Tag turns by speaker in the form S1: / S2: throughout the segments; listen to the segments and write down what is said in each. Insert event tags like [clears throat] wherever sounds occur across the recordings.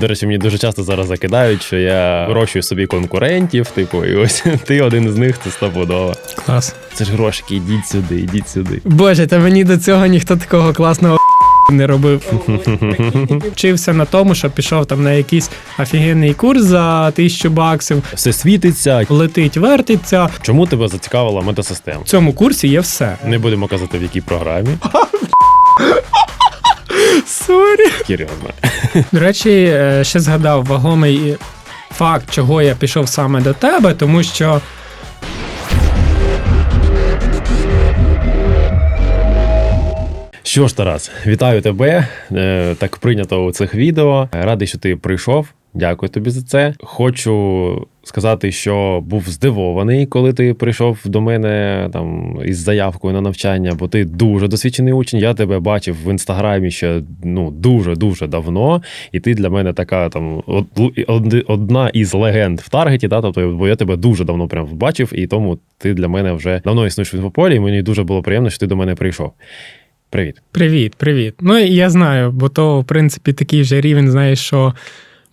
S1: До речі, мені дуже часто зараз закидають, що я вирощую собі конкурентів, типу, і ось [laughs] ти один з них, це стопудово.
S2: Клас.
S1: Це ж грошики, ідіть сюди, ідіть сюди.
S2: Боже, та мені до цього ніхто такого класного [laughs] не робив. [laughs] Вчився на тому, що пішов там на якийсь офігенний курс за тисячу баксів,
S1: Все світиться.
S2: летить, вертиться.
S1: Чому тебе зацікавила метасистема?
S2: В цьому курсі є все.
S1: Не будемо казати, в якій програмі.
S2: Сорі.
S1: Серйозно.
S2: До речі, е, ще згадав вагомий факт, чого я пішов саме до тебе, тому що.
S1: Що ж, Тарас, вітаю тебе. Е, Так прийнято у цих відео. Радий, що ти прийшов. Дякую тобі за це. Хочу сказати, що був здивований, коли ти прийшов до мене там із заявкою на навчання, бо ти дуже досвідчений учень. Я тебе бачив в інстаграмі ще ну дуже дуже давно, і ти для мене така там од- од- одна із легенд в таргеті. Та тобто, бо я тебе дуже давно прям бачив, і тому ти для мене вже давно існуєш в інфополі, і мені дуже було приємно, що ти до мене прийшов. Привіт.
S2: Привіт, привіт. Ну я знаю, бо то, в принципі, такий вже рівень, знаєш, що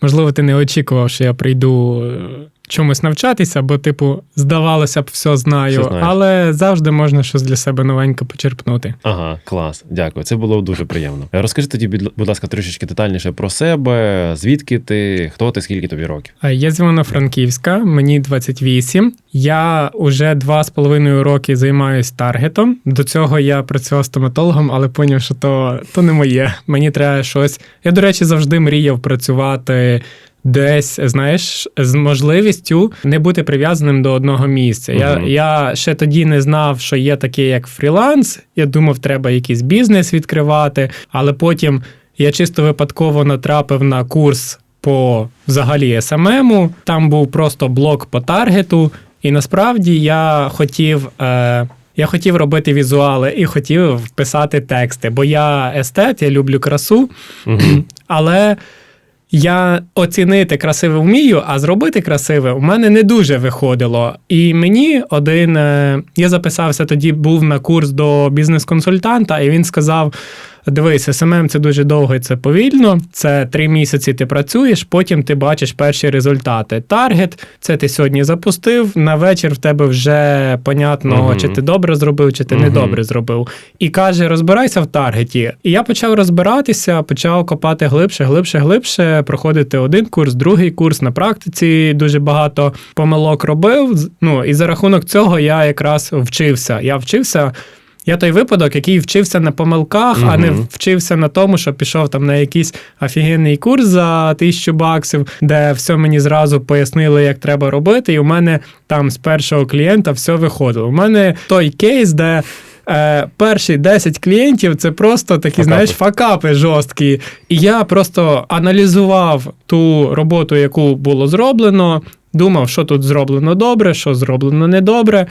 S2: можливо ти не очікував, що я прийду е, чомусь навчатися, бо, типу, здавалося б, все знаю,
S1: Все
S2: але завжди можна щось для себе новеньке почерпнути.
S1: Ага, клас, дякую. Це було дуже приємно. Розкажи тоді, будь ласка, трішечки детальніше про себе, звідки ти, хто ти, скільки тобі років?
S2: А Я з Івано-Франківська, мені 28. Я уже два з половиною роки займаюсь таргетом. До цього я працював стоматологом, але поняв, що то, то не моє. Мені треба щось. Я, до речі, завжди мріяв працювати. Десь, знаєш, з можливістю не бути прив'язаним до одного місця. Я,
S1: Мгм.
S2: я ще тоді не знав, що є таке, як фріланс. Я думав, треба якийсь бізнес відкривати, але потім я чисто випадково натрапив на курс по взагалі СММу. Там був просто блок по таргету, і насправді я хотів. Е, я хотів робити візуали і хотів писати тексти, бо я естет, я люблю красу,
S1: Угу. [clears throat]
S2: але я оцінити красиве вмію, а зробити красиве у мене не дуже виходило. І мені один. е, Я записався тоді, був на курс до бізнес-консультанта, і він сказав: Дивись, СММ це дуже довго і це повільно. Це три місяці ти працюєш, потім ти бачиш перші результати. Таргет, це ти сьогодні запустив. На вечір в тебе вже понятно,
S1: Мгм.
S2: чи ти добре зробив, чи ти
S1: Мгм.
S2: недобре зробив. І каже: розбирайся в таргеті. І я почав розбиратися, почав копати глибше, глибше, глибше, проходити один курс, другий курс на практиці. Дуже багато помилок робив. Ну і за рахунок цього я якраз вчився. Я вчився. Я той випадок, який вчився на помилках, а не вчився на тому, що пішов там на якийсь офігенний курс за тисячу баксів, де все мені зразу пояснили, як треба робити. І у мене там з першого клієнта все виходило. У мене той кейс, де. Е, перші 10 клієнтів це просто такі,
S1: Факапи.
S2: знаєш, факапи жорсткі. І я просто аналізував ту роботу, яку було зроблено, думав, що тут зроблено добре, що зроблено недобре.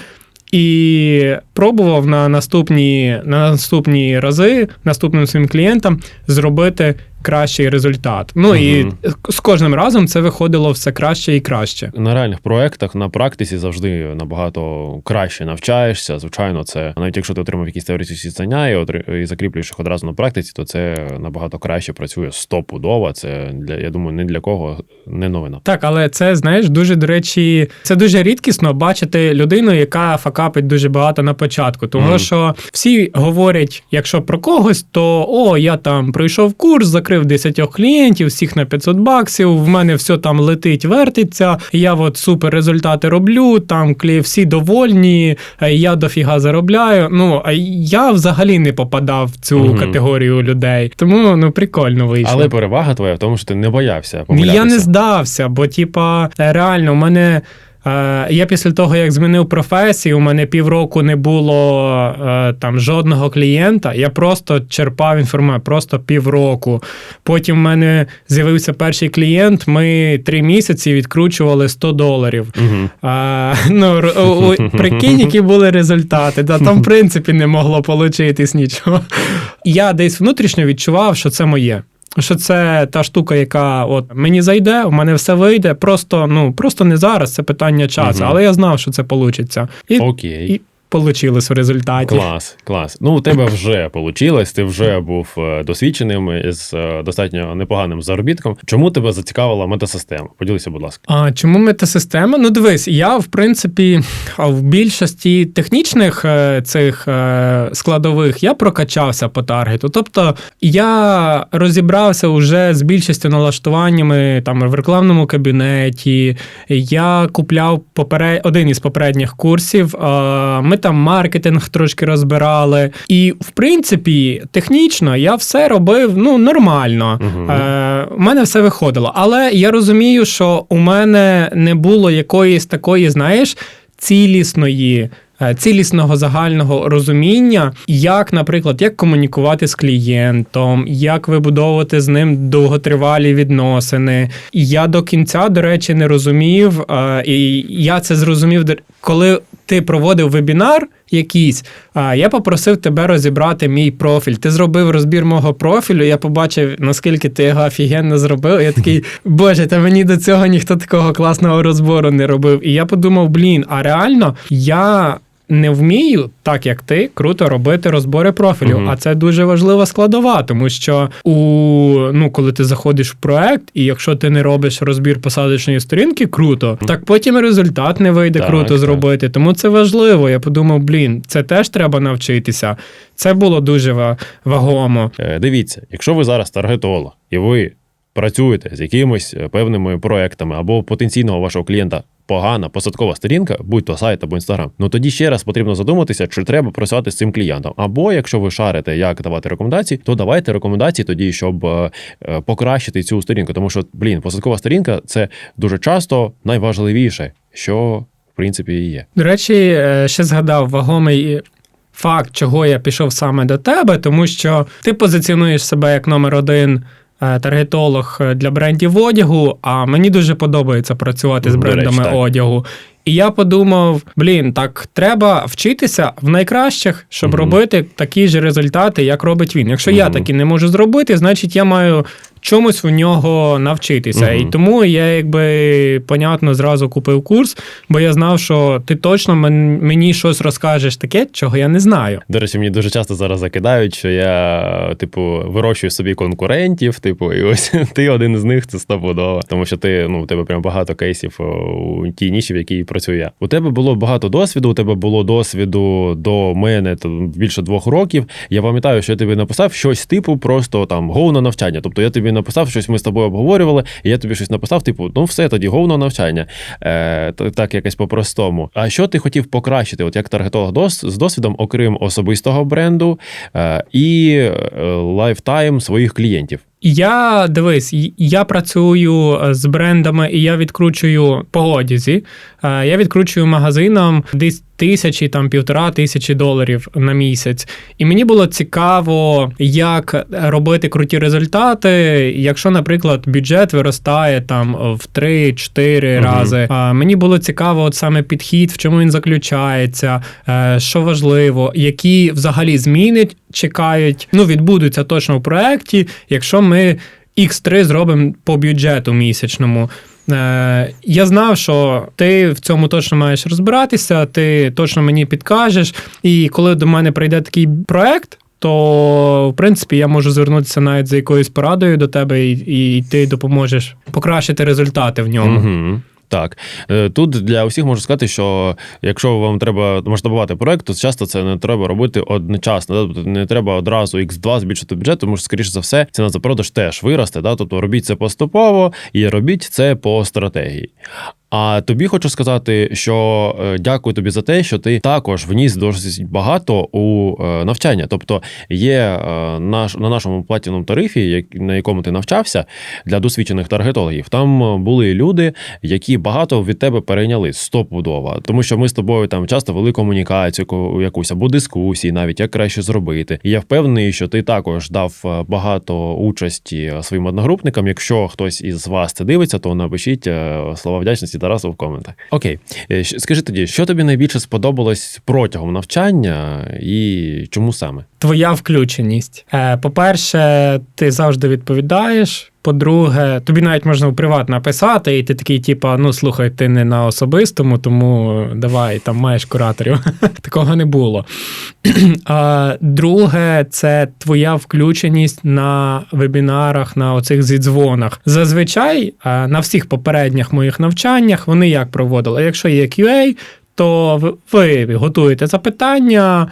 S2: І пробував на наступні, на наступні рази наступним своїм клієнтам зробити кращий результат. Ну і з кожним разом це виходило все краще і краще.
S1: На реальних проєктах на практиці завжди набагато краще навчаєшся. Звичайно, це навіть якщо ти отримав якісь теоретичні знання і, отри- і закріплюєш їх одразу на практиці, то це набагато краще працює стопудово. Це для я думаю, ні для кого не новина.
S2: Так, але це знаєш дуже до речі, це дуже рідкісно бачити людину, яка факапить дуже багато на початку. Тому
S1: Мгм.
S2: що всі говорять, якщо про когось, то о, я там пройшов курс, закрив 10 клієнтів, всіх на 500 баксів. В мене все там летить, вертиться. Я от супер результати роблю. Там клі- всі довольні, е, я дофіга заробляю. Ну а я взагалі не попадав в цю
S1: Мгм.
S2: категорію людей. Тому ну прикольно вийшло.
S1: Але перевага твоя в тому, що ти не боявся помилятися.
S2: Я не здався, бо, типа, е, реально, у мене. Е, Я після того, як змінив професію, у мене півроку не було е, там жодного клієнта. Я просто черпав інформацію, просто півроку. Потім в мене з'явився перший клієнт. Ми три місяці відкручували 100 доларів.
S1: Угу.
S2: А, ну, о- о, прикинь, які були результати. Да, там, в принципі, не могло получитись нічого. Я десь внутрішньо відчував, що це моє. Що це та штука, яка от мені зайде, у мене все вийде. Просто ну просто не зараз, це питання часу.
S1: угу.
S2: Але я знав, що це вийде. І,
S1: Окей.
S2: і вийшло в результаті.
S1: Клас, клас. Ну, у тебе вже вийшло, ти вже був е, досвідченим із е, достатньо непоганим заробітком. Чому тебе зацікавила метасистема? Поділися, будь ласка.
S2: А чому метасистема? Ну, дивись, я в принципі в більшості технічних е, цих складових я прокачався по таргету. Тобто я розібрався вже з більшістю налаштуваннями там в рекламному кабінеті. Я купляв поперед... один із попередніх курсів. Ми там маркетинг трошки розбирали. І в принципі, технічно я все робив ну нормально.
S1: Мгм.
S2: Е, у мене все виходило. Але я розумію, що у мене не було якоїсь такої, знаєш, цілісної. е, Цілісного загального розуміння, як, наприклад, як комунікувати з клієнтом, як вибудовувати з ним довготривалі відносини. І я до кінця, до речі, не розумів. е, І я це зрозумів, коли ти проводив вебінар якийсь, а, я попросив тебе розібрати мій профіль. Ти зробив розбір мого профілю. Я побачив, наскільки ти його офігенно зробив. Я такий, [laughs] боже, та мені до цього ніхто такого класного розбору не робив. І я подумав: блін, а реально я. Не вмію, так як ти, круто робити розбори профілю.
S1: Мгм.
S2: А це дуже важлива складова, тому що у ну, коли ти заходиш в проект, і якщо ти не робиш розбір посадочної сторінки, круто, так потім результат не вийде
S1: Так,
S2: круто
S1: так.
S2: зробити. Тому це важливо. Я подумав, блін, це теж треба навчитися. Це було дуже вагомо.
S1: Е, Дивіться, якщо ви зараз таргетолог і ви працюєте з якимись е, певними проектами або потенційного вашого клієнта погана посадкова сторінка, будь то сайт або інстаграм, ну тоді ще раз потрібно задуматися, чи треба працювати з цим клієнтом. Або якщо ви шарите, як давати рекомендації, то давайте рекомендації тоді, щоб е, е, покращити цю сторінку. Тому що, блін, посадкова сторінка це дуже часто найважливіше, що в принципі і є.
S2: До речі, ще згадав вагомий факт, чого я пішов саме до тебе, тому що ти позиціонуєш себе як номер один. Е, Таргетолог е, для брендів одягу, а мені дуже подобається працювати з брендами
S1: так.
S2: одягу. І я подумав: блін, так треба вчитися в найкращих, щоб
S1: Мгм.
S2: робити такі ж результати, як робить він. Якщо я такі не можу зробити, значить я маю чомусь у нього навчитися.
S1: Мгм.
S2: І тому я, якби понятно, зразу купив курс, бо я знав, що ти точно мені щось розкажеш таке, чого я не знаю.
S1: До речі, мені дуже часто зараз закидають, що я, типу, вирощую собі конкурентів, типу, і ось [laughs] ти один з них це стопудово. Тому що ти, ну, у тебе прям багато кейсів у тій ніші, в якій працюю я. У тебе було багато досвіду, у тебе було досвіду до мене то, більше двох років. Я пам'ятаю, що я тобі написав щось типу, просто там гоу на навчання. Тобто я тобі написав, щось ми з тобою обговорювали, і я тобі щось написав, типу, ну все, тоді гоу на навчання. Е, так якось по-простому. А що ти хотів покращити, от як таргетолог з досвідом, окрім особистого бренду е, і е, лайфтайм своїх клієнтів?
S2: Я дивись, я працюю е, з брендами і я відкручую по одязі. Е, Я відкручую магазинам десь тисячі, там півтора тисячі доларів на місяць. І мені було цікаво, як робити круті результати, якщо, наприклад, бюджет виростає там в 3-4
S1: Мгм.
S2: рази. А Мені було цікаво, от саме підхід, в чому він заключається, е, що важливо, які взагалі зміни чекають, ну відбудуться точно в проєкті, якщо ми X3 зробимо по бюджету місячному. Е, Я знав, що ти в цьому точно маєш розбиратися, ти точно мені підкажеш. І коли до мене прийде такий проект, то в принципі я можу звернутися навіть за якоюсь порадою до тебе, і, і ти допоможеш покращити результати в ньому.
S1: Угу. Так, Е, тут для усіх можу сказати, що якщо вам треба масштабувати проект, то часто це не треба робити одночасно. Тобто не треба одразу X2 збільшити бюджет, тому що, скоріше за все, ціна за продаж теж виросте. Да? Тобто робіть це поступово і робіть це по стратегії. А тобі хочу сказати, що е, дякую тобі за те, що ти також вніс досить багато у е, навчання. Тобто є е, наш на нашому платіному тарифі, на якому ти навчався для досвідчених таргетологів. Там були люди, які багато від тебе перейняли стопудово. Тому що ми з тобою там часто вели комунікацію ко- якусь або дискусії, навіть як краще зробити. І я впевнений, що ти також дав багато участі своїм одногрупникам. Якщо хтось із вас це дивиться, то напишіть слова вдячності Тарасу в коментах. Окей, Е, скажи тоді, що тобі найбільше сподобалось протягом навчання і чому саме?
S2: Твоя включеність. Е, По-перше, ти завжди відповідаєш. По-друге, тобі навіть можна в приват написати, і ти такий, типа, ну слухай, ти не на особистому, тому давай там маєш кураторів. [laughs] Такого не було. [clears throat] А, Друге, це твоя включеність на вебінарах, на оцих зідзвонах. Зазвичай на всіх попередніх моїх навчаннях вони як проводили? Якщо є QA, то ви готуєте запитання.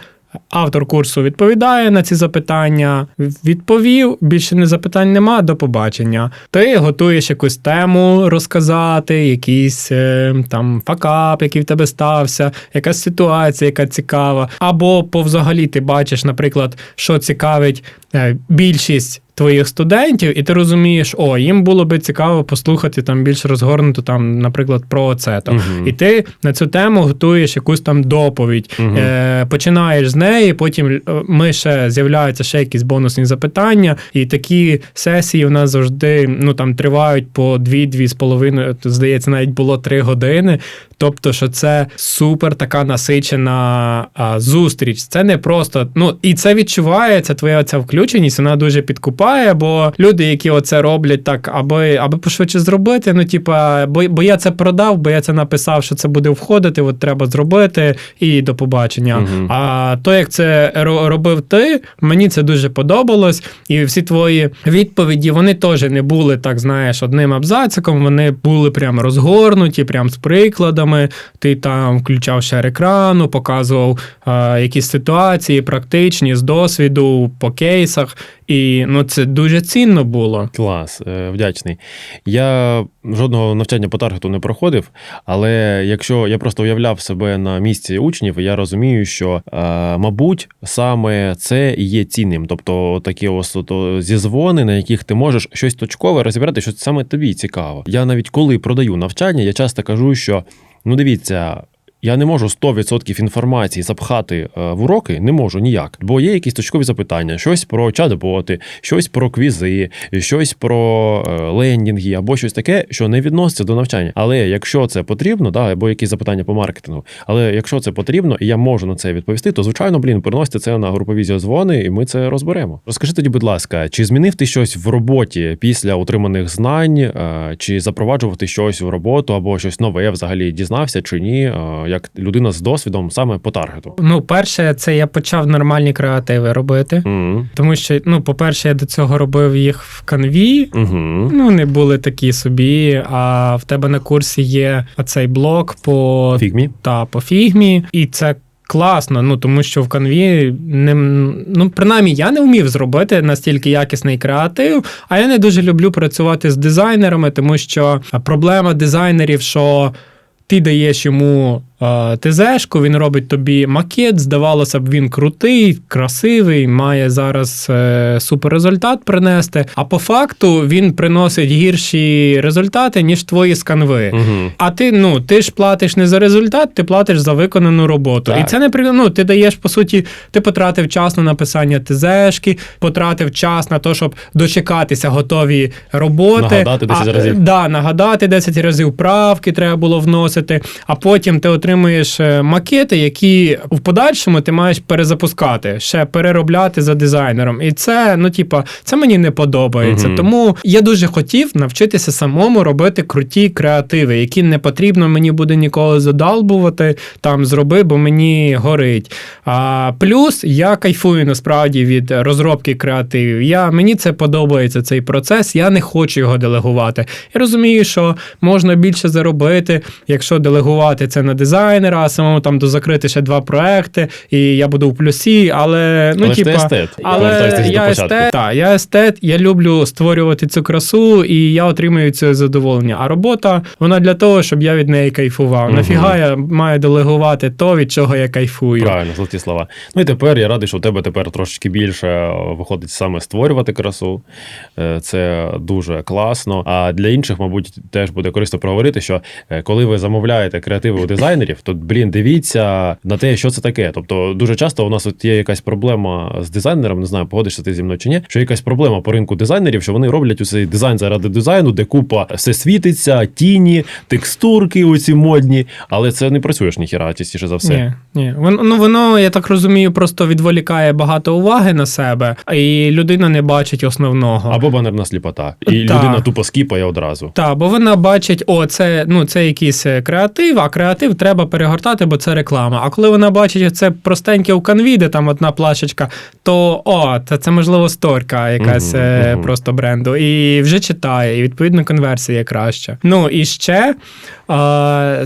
S2: Автор курсу відповідає на ці запитання, відповів, більше не запитань нема, до побачення. Ти готуєш якусь тему розказати, якийсь е, там факап, який в тебе стався, якась ситуація, яка цікава. Або повзагалі ти бачиш, наприклад, що цікавить е, більшість твоїх студентів, і ти розумієш, о, їм було би цікаво послухати там більш розгорнуто, там, наприклад, про це.
S1: Мгм.
S2: І ти на цю тему готуєш якусь там доповідь,
S1: Мгм.
S2: е, починаєш з неї, потім е, ми ще з'являються ще якісь бонусні запитання, і такі сесії у нас завжди ну там тривають по 2-2 з половиною, здається, навіть було 3 години. Тобто, що це супер така насичена а, зустріч. Це не просто, ну і це відчувається, твоя ця включеність, вона дуже підкупає, бо люди, які оце роблять так, аби, аби пошвидше зробити, ну, типа, бо, бо я це продав, бо я це написав, що це буде входити, от треба зробити, і до побачення.
S1: Мгм.
S2: А то, як це ро- робив ти, мені це дуже подобалось. І всі твої відповіді вони теж не були так, знаєш, одним абзациком. Вони були прям розгорнуті, прям з прикладами. Ти там включав шар екрану, показував е, якісь ситуації, практичні з досвіду по кейсах. І ну це дуже цінно було.
S1: Клас, е, вдячний. Я жодного навчання по таргету не проходив, але якщо я просто уявляв себе на місці учнів, я розумію, що, е, мабуть, саме це і є цінним. Тобто такі ось то, зізвони, на яких ти можеш щось точкове розібрати, що саме тобі цікаво. Я навіть коли продаю навчання, я часто кажу, що ну дивіться. Я не можу 100% інформації запхати е, в уроки, не можу ніяк, бо є якісь точкові запитання, щось про чат-боти, щось про квізи, щось про е, лендінги або щось таке, що не відноситься до навчання. Але якщо це потрібно, да, або якісь запитання по маркетингу, але якщо це потрібно, і я можу на це відповісти, то звичайно, блін, переносите це на групові зізвони, і ми це розберемо. Розкажи тоді, будь ласка, чи змінив ти щось в роботі після отриманих знань, е, чи запроваджував ти щось в роботу, або щось нове взагалі дізнався чи ні, як людина з досвідом саме по таргету?
S2: Ну, перше, це я почав нормальні креативи робити.
S1: Угу.
S2: Тому що, ну, по-перше, я до цього робив їх в канві.
S1: Угу.
S2: Ну, вони були такі собі. А в тебе на курсі є оцей блок по,
S1: Фігмі.
S2: та, по фігмі, і це. Класно, ну тому що в канві не ну принаймні я не вмів зробити настільки якісний креатив. А я не дуже люблю працювати з дизайнерами, тому що проблема дизайнерів, що ти даєш йому ТЗшку, він робить тобі макет. Здавалося б, він крутий, красивий, має зараз е, супер результат принести. А по факту він приносить гірші результати, ніж твої з канви.
S1: Угу.
S2: А ти ну ти ж платиш не за результат, ти платиш за виконану роботу.
S1: Так.
S2: І це не ну, ти даєш по суті, ти потратив час на написання ТЗшки, потратив час на те, щоб дочекатися готові роботи.
S1: Нагадати 10
S2: а,
S1: разів.
S2: Да, нагадати 10 разів правки треба було вносити. А потім ти отримуєш е, макети, які в подальшому ти маєш перезапускати, ще переробляти за дизайнером. І це, ну типа, це мені не подобається.
S1: Мгм.
S2: Тому я дуже хотів навчитися самому робити круті креативи, які не потрібно мені буде ніколи задалбувати. Там зроби, бо мені горить. А плюс я кайфую насправді від розробки креативів. Я мені це подобається цей процес. Я не хочу його делегувати. Я розумію, що можна більше заробити, якщо делегувати це на дизайнера, а самому там дозакрити ще два проекти, і я буду в плюсі. Але ну
S1: Але
S2: типа,
S1: естет.
S2: але я естет, так, я естет, я люблю створювати цю красу, і я отримую це задоволення. А робота вона для того, щоб я від неї кайфував.
S1: Мгм.
S2: Нафіга я маю делегувати то, від чого я кайфую.
S1: Правильно, золоті слова. Ну і тепер я радий, що в тебе тепер трошечки більше е, виходить саме створювати красу. Е, Це дуже класно. А для інших, мабуть, теж буде корисно проговорити, що е, коли ви замовляєте креативи у дизайнерів, дизайнерів, то блін, дивіться на те, що це таке. Тобто, дуже часто у нас от є якась проблема з дизайнером, не знаю, погодишся ти зі мною чи ні, що якась проблема по ринку дизайнерів, що вони роблять усей дизайн заради дизайну, де купа все світиться, тіні, текстурки, оці модні, але це не працює ж ніхіра, частіше за все.
S2: Ні, ні. Воно, ну, воно, я так розумію, просто відволікає багато уваги на себе, і людина не бачить основного.
S1: Або банерна сліпота. І
S2: Та.
S1: людина тупо скіпає одразу.
S2: Так, бо вона бачить, о, це, ну, це якийсь е, креатив, а креатив треба перегортати, бо це реклама. А коли вона бачить це простеньке у канві, де там одна плашечка, то о, це, це можливо сторка якась
S1: мгм.
S2: просто бренду. І вже читає, і відповідно конверсія краща. Ну і ще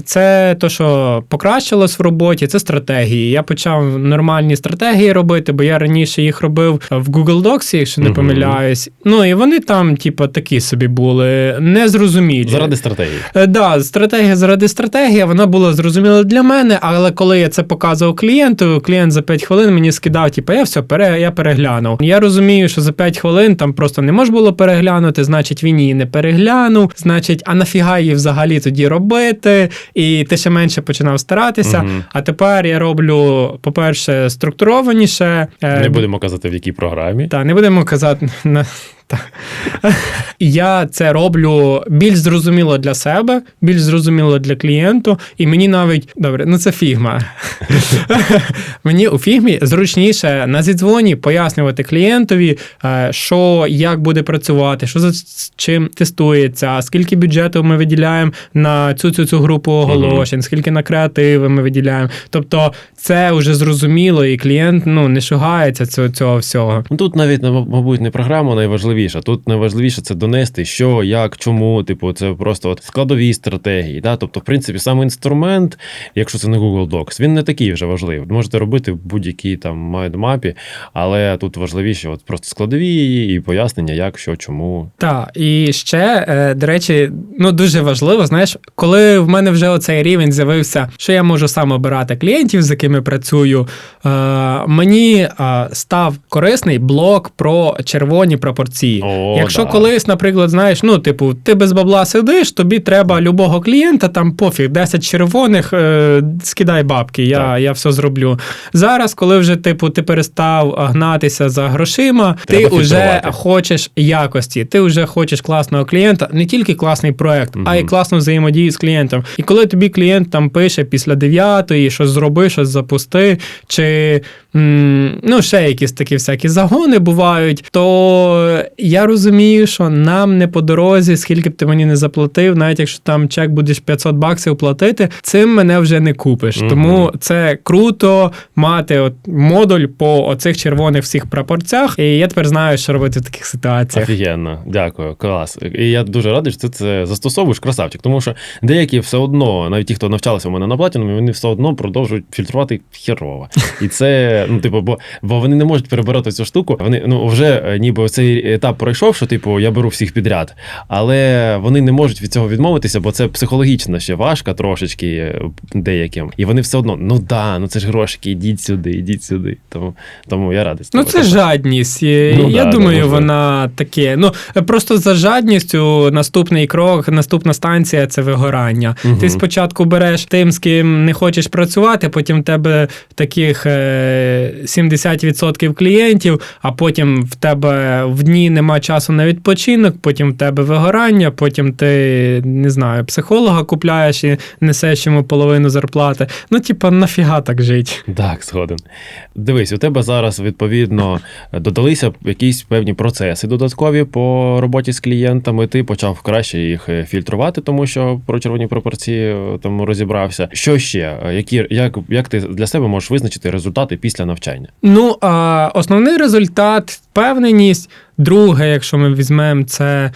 S2: це то, що покращилось в роботі, це стратегії. Я почав нормальні стратегії робити, бо я раніше їх робив в Google Docs, якщо не
S1: Мгм.
S2: помиляюсь. Ну і вони там, типу, такі собі були, незрозумілі.
S1: Заради стратегії.
S2: Е, Да, стратегія заради стратегії, вона була зрозуміла для мене, але коли я це показував клієнту, клієнт за 5 хвилин мені скидав, типу, я все, пере, я переглянув. Я розумію, що за 5 хвилин там просто не можна було переглянути, значить він її не переглянув, значить, а нафіга її взагалі тоді робити, і ти ще менше починав старатися.
S1: Мгм.
S2: А тепер я роблю, по-перше, структурованіше. е,
S1: Не будемо казати, в якій програмі.
S2: та, не будемо казати Та. Я це роблю більш зрозуміло для себе, більш зрозуміло для клієнту, і мені навіть добре, ну це фігма. [laughs] мені у фігмі зручніше на зідзвоні пояснювати клієнтові, е, що як буде працювати, що за чим тестується, скільки бюджету ми виділяємо на цю цю цю групу оголошень, скільки на креативи ми виділяємо. Тобто це вже зрозуміло, і клієнт ну не шугається цього, цього всього.
S1: Ну тут навіть мабуть не програма найважливіша. Тут найважливіше це донести, що, як, чому. Типу, це просто от складові стратегії. Да? Тобто, в принципі, сам інструмент, якщо це не Google Docs, він не такий вже важливий. Можете робити в будь-якій там майндмапі, але тут важливіше от просто складові і пояснення, як, що, чому.
S2: Так, і ще, е, до речі, ну дуже важливо, знаєш, коли в мене вже оцей рівень з'явився, що я можу сам обирати клієнтів, з якими працюю, е, мені е, став корисний блок про червоні пропорції.
S1: О,
S2: Якщо
S1: да.
S2: колись, наприклад, знаєш, ну, типу, ти без бабла сидиш, тобі треба любого клієнта, там пофіг, 10 червоних, е, скидай бабки, я,
S1: Так.
S2: я все зроблю. Зараз, коли вже, типу, ти перестав гнатися за грошима,
S1: Треба
S2: ти вже хочеш якості, ти вже хочеш класного клієнта, не тільки класний проект, а й класну взаємодію з клієнтом. І коли тобі клієнт там пише після дев'ятої, щось зроби, щось запусти, чи м, ну, ще якісь такі всякі загони бувають, то я розумію, що нам не по дорозі, скільки б ти мені не заплатив, навіть якщо там чек будеш 500 баксів платити, цим мене вже не купиш.
S1: Мгм.
S2: Тому це круто мати от модуль по оцих червоних всіх прапорцях. І я тепер знаю, що робити в таких ситуаціях.
S1: Офігенно, дякую, клас. І я дуже радий, що ти це застосовуєш красавчик, тому що деякі все одно, навіть ті, хто навчалися у мене на платінумі, вони все одно продовжують фільтрувати херово. І це, ну, типу, бо, бо вони не можуть перебирати цю штуку. Вони ну вже е, ніби цей етап пройшов, що типу я беру всіх підряд, але вони не можуть від цього відмовитися, бо це психологічно ще важко трошечки е, деяким. І вони все одно, ну да, ну це ж грошики, ідіть сюди, ідіть сюди. Тому, тому я радий.
S2: Ну, це жадність.
S1: Ну,
S2: я
S1: да,
S2: думаю,
S1: да,
S2: вона таке. Ну просто за жадністю наступний крок, наступна станція це вигорання.
S1: Мгм.
S2: Ти спочатку береш тим, з ким не хочеш працювати, потім в тебе таких е, 70% клієнтів, а потім в тебе в дні нема часу на відпочинок, потім в тебе вигорання, потім ти не знаю, психолога купляєш і несеш йому половину зарплати. Ну, типа, нафіга так жити?
S1: Так, згоден. Дивись, у тебе зараз відповідно додалися якісь певні процеси додаткові по роботі з клієнтами. Ти почав краще їх е, фільтрувати, тому що про червоні пропорції е, там розібрався. Що ще? Які як, як ти для себе можеш визначити результати після навчання?
S2: Ну, а основний результат впевненість. Друге, якщо ми візьмемо, це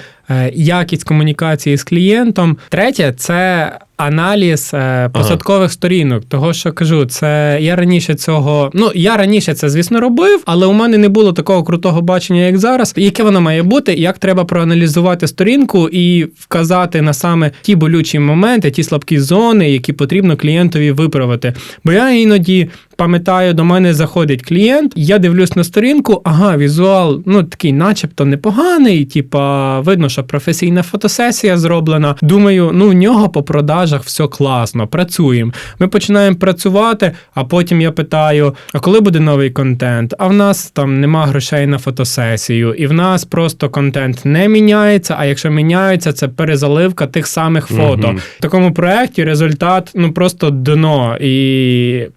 S2: якість комунікації з клієнтом. Третє це аналіз е, посадкових сторінок. Того, що кажу, це я раніше цього. Ну я раніше це, звісно, робив, але у мене не було такого крутого бачення, як зараз. Яке воно має бути, як треба проаналізувати сторінку і вказати на саме ті болючі моменти, ті слабкі зони, які потрібно клієнтові виправити. Бо я іноді. Пам'ятаю, до мене заходить клієнт, я дивлюсь на сторінку, ага, візуал, ну такий, начебто непоганий, типа, видно, що професійна фотосесія зроблена. Думаю, ну в нього по продажах все класно, працюємо. Ми починаємо працювати, а потім я питаю: а коли буде новий контент? А в нас там нема грошей на фотосесію, і в нас просто контент не міняється. А якщо міняється, це перезаливка тих самих фото.
S1: Мгм.
S2: В такому проєкті результат ну просто дно. І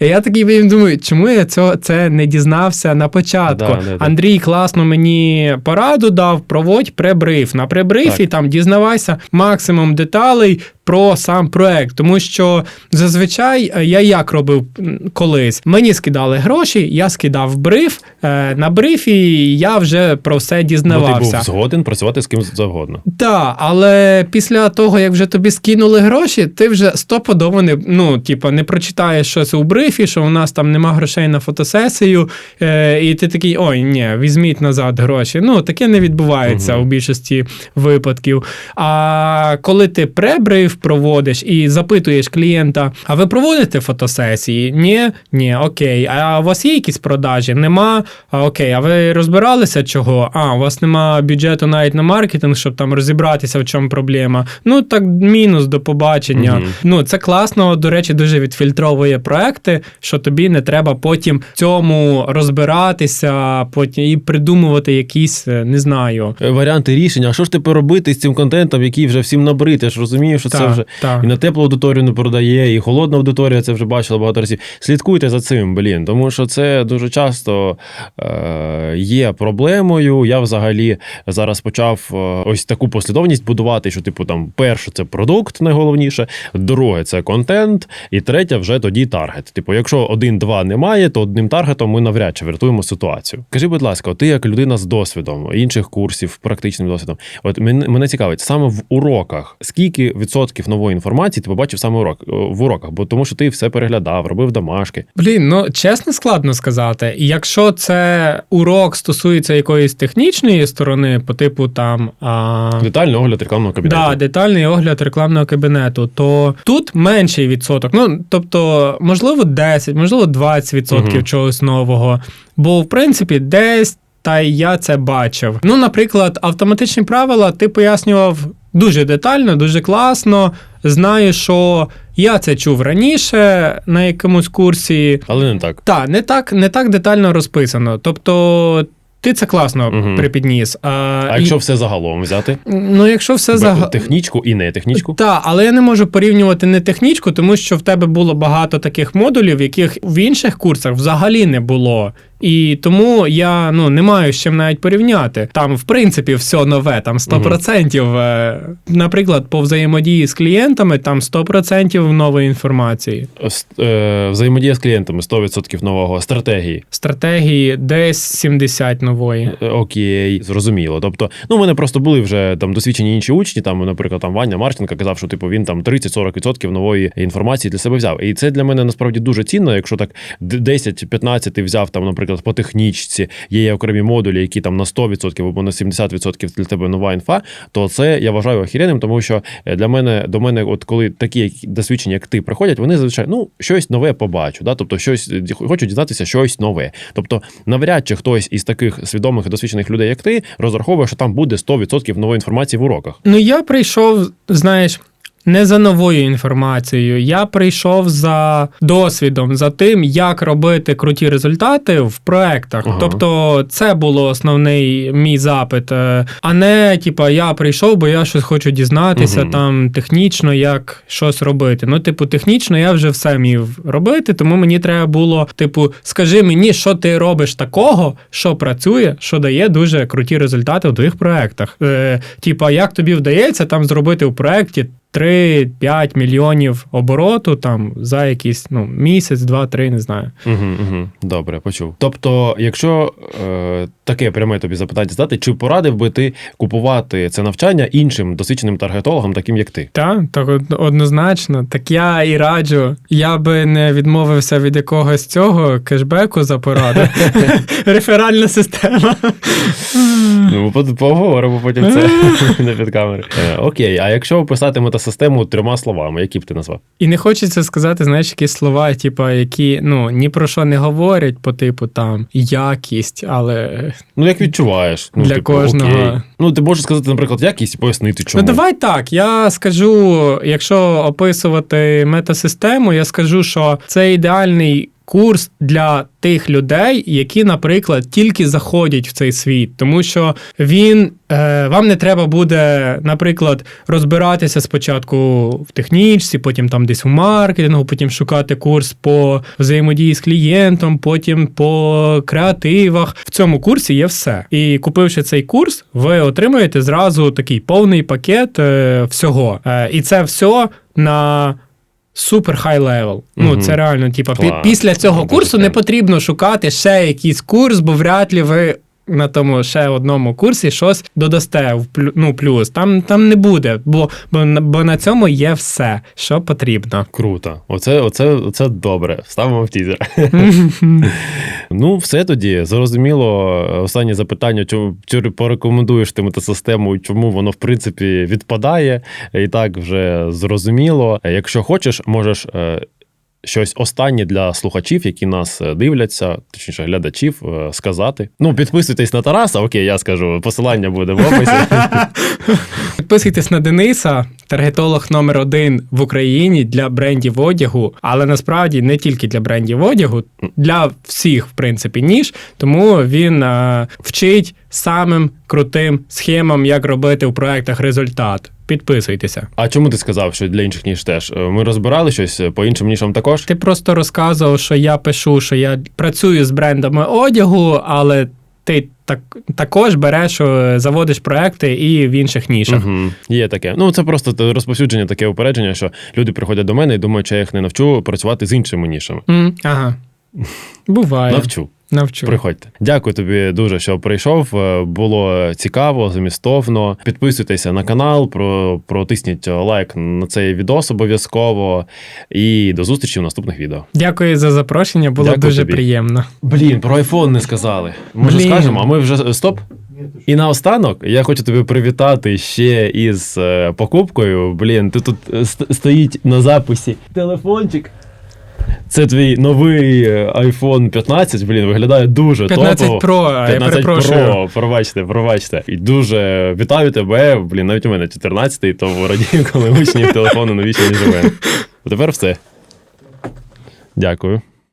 S2: я такий думаю, чому я цього це не дізнався на початку?
S1: Да, да, да.
S2: Андрій класно мені пораду дав, проводь пребриф. На пребрифі
S1: Так.
S2: там дізнавайся максимум деталей. Про сам проект, тому що зазвичай е, я як робив колись. Мені скидали гроші, я скидав бриф. е, На брифі я вже про все
S1: Бо ти
S2: дізнавався.
S1: був згоден працювати з ким завгодно.
S2: Так, але після того, як вже тобі скинули гроші, ти вже стопудово не, ну, типу, не прочитаєш щось у брифі, що у нас там нема грошей на фотосесію, е, і ти такий, ой, ні, візьміть назад гроші. Ну, таке не відбувається
S1: Мгм.
S2: у більшості випадків. А коли ти пребриф проводиш і запитуєш клієнта, а ви проводите фотосесії? Ні, ні, окей. А у вас є якісь продажі? Нема. А окей, а ви розбиралися чого? А, у вас нема бюджету навіть на маркетинг, щоб там розібратися, в чому проблема. Ну так мінус до побачення.
S1: Мгм.
S2: Ну це класно, до речі, дуже відфільтровує проекти, що тобі не треба потім в цьому розбиратися, потім і придумувати якісь, е, не знаю.
S1: Е, Варіанти рішення, а що ж тепер робити з цим контентом, який вже всім набрид? Я ж розумію, що це вже
S2: так.
S1: і на теплу аудиторію не продає, і холодна аудиторія це вже бачила багато разів. Слідкуйте за цим, блін, тому що це дуже часто е, є проблемою. Я взагалі зараз почав е, ось таку послідовність будувати, що, типу, там, перше, це продукт найголовніше, друге це контент, і третє вже тоді таргет. Типу, якщо один-два немає, то одним таргетом ми навряд чи врятуємо ситуацію. Кажи, будь ласка, ти як людина з досвідом інших курсів, практичним досвідом, от мене, мене цікавить саме в уроках, скільки відсотків нової інформації ти побачив саме урок в уроках, бо тому що ти все переглядав, робив домашки.
S2: Блін, ну чесно складно сказати. І Якщо це урок стосується якоїсь технічної сторони, по типу там. А...
S1: Детальний огляд рекламного кабінету.
S2: Да, детальний огляд рекламного кабінету, то тут менший відсоток. Ну тобто, можливо, 10, можливо, 20%
S1: Мгм.
S2: чогось нового. Бо, в принципі, десь та й я це бачив. Ну, наприклад, автоматичні правила ти пояснював дуже детально, дуже класно. Знаю, що я це чув раніше на якомусь курсі.
S1: Але не так.
S2: Так, не так, не так детально розписано. Тобто. Ти це класно
S1: Мгм.
S2: припідніс. А,
S1: А
S2: і-
S1: якщо все загалом взяти,
S2: ну, якщо все за
S1: технічку і не технічку.
S2: так, але я не можу порівнювати не технічку, тому що в тебе було багато таких модулів, яких в інших курсах взагалі не було. І тому я ну не маю з чим навіть порівняти. Там, в принципі, все нове, там 100%. Е, Наприклад, по взаємодії з клієнтами, там 100% нової інформації.
S1: С- е, Взаємодія з клієнтами 100% нового стратегії.
S2: Стратегії десь 70 нової.
S1: Е, Окей, зрозуміло. Тобто, ну, у мене просто були вже там досвідчені інші учні. Там, наприклад, там Ваня Марченко казав, що типу він там 30-40% нової інформації для себе взяв. І це для мене насправді дуже цінно. Якщо так д- 10-15 ти взяв там, наприклад, по технічці, є окремі модулі, які там на 100% або на 70% для тебе нова інфа, то це я вважаю охеренним, тому що е, для мене до мене, от коли такі досвідчені, як ти, приходять, вони зазвичай ну щось нове побачу. Да? Тобто, щось е, хочу дізнатися щось нове. Тобто, навряд чи хтось із таких свідомих і досвідчених людей, як ти, розраховує, що там буде 100% нової інформації в уроках.
S2: Ну, я прийшов, знаєш. Не за новою інформацією, я прийшов за досвідом, за тим, як робити круті результати в проектах.
S1: Ага.
S2: Тобто, це було основний мій запит. е, А не типа я прийшов, бо я щось хочу дізнатися
S1: Мгм.
S2: там технічно, як щось робити. Ну, типу, технічно я вже все міг робити, тому мені треба було, типу, скажи мені, що ти робиш такого, що працює, що дає дуже круті результати у твоїх проектах. Е, типа, як тобі вдається там зробити у проекті 3-5 мільйонів обороту там за якийсь ну, місяць, два-три, не знаю.
S1: Угу, угу. Добре, почув. Тобто, якщо е, таке пряме тобі запитання здати, чи порадив би ти купувати це навчання іншим досвідченим таргетологам, таким як ти?
S2: Так, так однозначно. Так я і раджу. Я би не відмовився від якогось цього кешбеку за пораду. [laughs] Реферальна система.
S1: Ну, поговоримо потім це [laughs] не під камери. Е, окей, а якщо писати систему трьома словами. Які б ти назвав?
S2: І не хочеться сказати, знаєш, якісь слова, типу, які ну ні про що не говорять, по типу там якість, але
S1: Ну, як відчуваєш? Ну,
S2: Для кожного.
S1: Окей. Ну, ти можеш сказати, наприклад, якість і пояснити, чому.
S2: Ну, давай так. Я скажу, якщо описувати метасистему, я скажу, що це ідеальний курс для тих людей, які, наприклад, тільки заходять в цей світ, тому що він е, вам не треба буде, наприклад, розбиратися спочатку в технічці, потім там десь у маркетингу, потім шукати курс по взаємодії з клієнтом, потім по креативах. В цьому курсі є все. І купивши цей курс, ви отримуєте зразу такий повний пакет е, всього. Е, і це все на. Супер хай левел. Ну, це реально, типа, пі- після цього курсу не потрібно шукати ще якийсь курс, бо вряд ли ви на тому ще одному курсі щось додасте в ну, плюс. Там, там не буде, бо, бо, бо на цьому є все, що потрібно.
S1: Круто. Оце, оце, оце добре. Ставимо в тізер. [laughs] Ну, все тоді. Зрозуміло, останнє запитання: чому порекомендуєш ти метасистему, чому воно в принципі відпадає? І так вже зрозуміло. Якщо хочеш, можеш. Щось останнє для слухачів, які нас е, дивляться, точніше глядачів, е, сказати. Ну, підписуйтесь на Тараса, окей, я скажу, посилання буде в описі. [laughs]
S2: Підписуйтесь на Дениса, таргетолог номер один в Україні для брендів одягу, але насправді не тільки для брендів одягу, для всіх, в принципі, ніж. Тому він е, вчить самим крутим схемам, як робити в проектах результат. Підписуйтеся.
S1: А чому ти сказав, що для інших ніж теж? Е, Ми розбирали щось е, по іншим нішам також?
S2: Ти просто розказував, що я пишу, що я працюю з брендами одягу, але ти так, також береш, заводиш проекти і в інших нішах.
S1: Угу. Є таке. Ну, це просто розповсюдження, таке упередження, що люди приходять до мене і думають, що я їх не навчу працювати з іншими нішами.
S2: М, ага. [laughs] Буває.
S1: Навчу.
S2: Навчу.
S1: Приходьте. Дякую тобі дуже, що прийшов. Е, Було цікаво, змістовно. Підписуйтеся на канал, про, протисніть лайк на цей відос обов'язково. І до зустрічі в наступних відео.
S2: Дякую за запрошення, було
S1: Дякую
S2: дуже
S1: тобі.
S2: приємно.
S1: Блін, про айфон не сказали. Може,
S2: Блін.
S1: скажемо, а ми вже стоп. І наостанок я хочу тобі привітати ще із е, покупкою. Блін, ти тут е, стоїть на записі телефончик. Це твій новий е, iPhone 15, блін, виглядає дуже
S2: 15
S1: топово.
S2: Pro, а я
S1: 15
S2: перепрошую.
S1: Pro, пробачте, пробачте. І дуже вітаю тебе. Блін, навіть у мене 14-й, то радію, коли учнів телефону новіші ніж у мене. А Тепер все. Дякую.